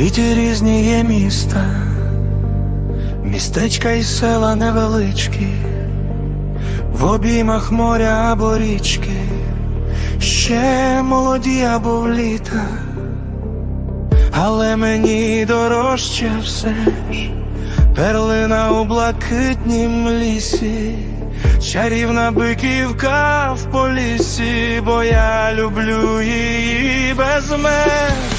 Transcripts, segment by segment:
Світі різні є міста, містечка і села невеличкі, в обіймах моря або річки, ще молоді або літа, але мені дорожче все ж перлина у блакитнім лісі, чарівна биківка в полісі, бо я люблю її без меж.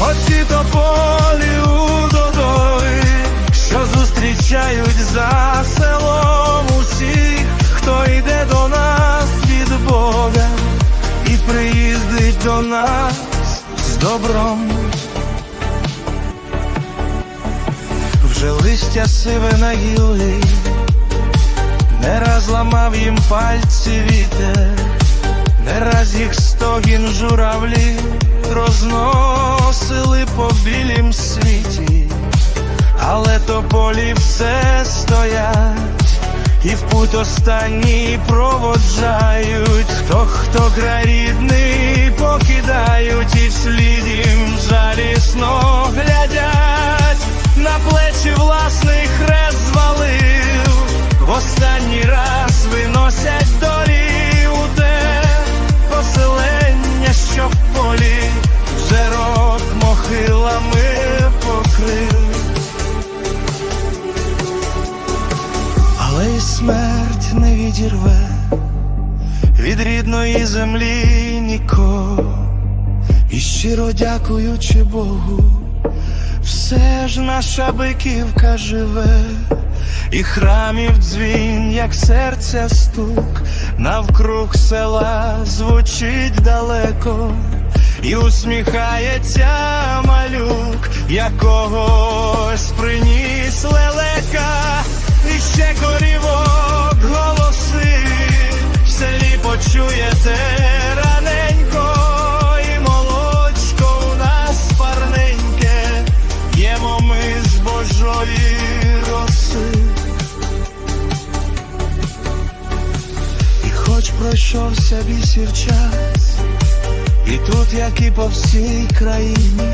Оці тополі у додої, що зустрічають за селом усіх, хто йде до нас від Бога і приїздить до нас з добром. Вже листя сиве на гіллі, не раз ламав їм пальці вітер, не раз їх стогін журавлі розносили по білім світі, але тополі все стоять, і в путь останній проводжають, хто хто край рідний покидають, і вслід їм жалісно глядять, смерть не відірве від рідної землі нікого. І щиро дякуючи Богу, все ж наша биківка живе, і храмів дзвін, як серця стук, навкруг села звучить далеко, і усміхається малюк, якогось хоч пройшовся бісів час, і тут, як і по всій країні,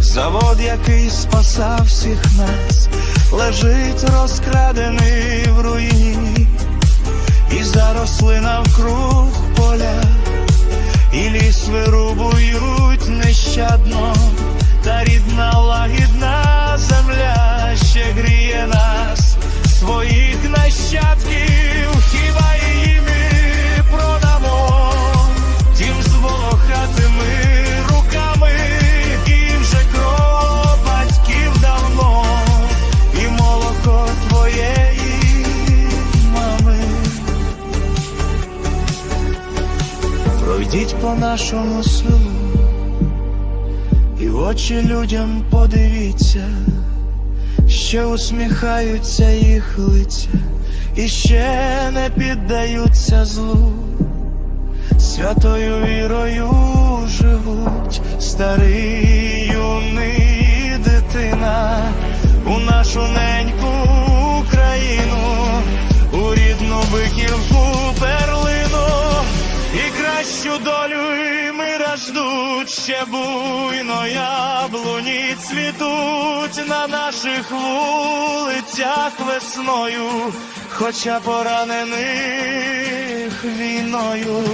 завод, який спасав всіх нас, лежить розкрадений в руїні, і заросли навкруг поля, і ліс вирубують нещадно, та рідна лагідна Пройдіть по нашому селу, і в очі людям подивіться, ще усміхаються їх лиця, і ще не піддаються злу, святою вірою живуть, старий юний дитина, у нашу неньку ждуть, ще буйно яблуні цвітуть на наших вулицях весною, хоча поранених війною.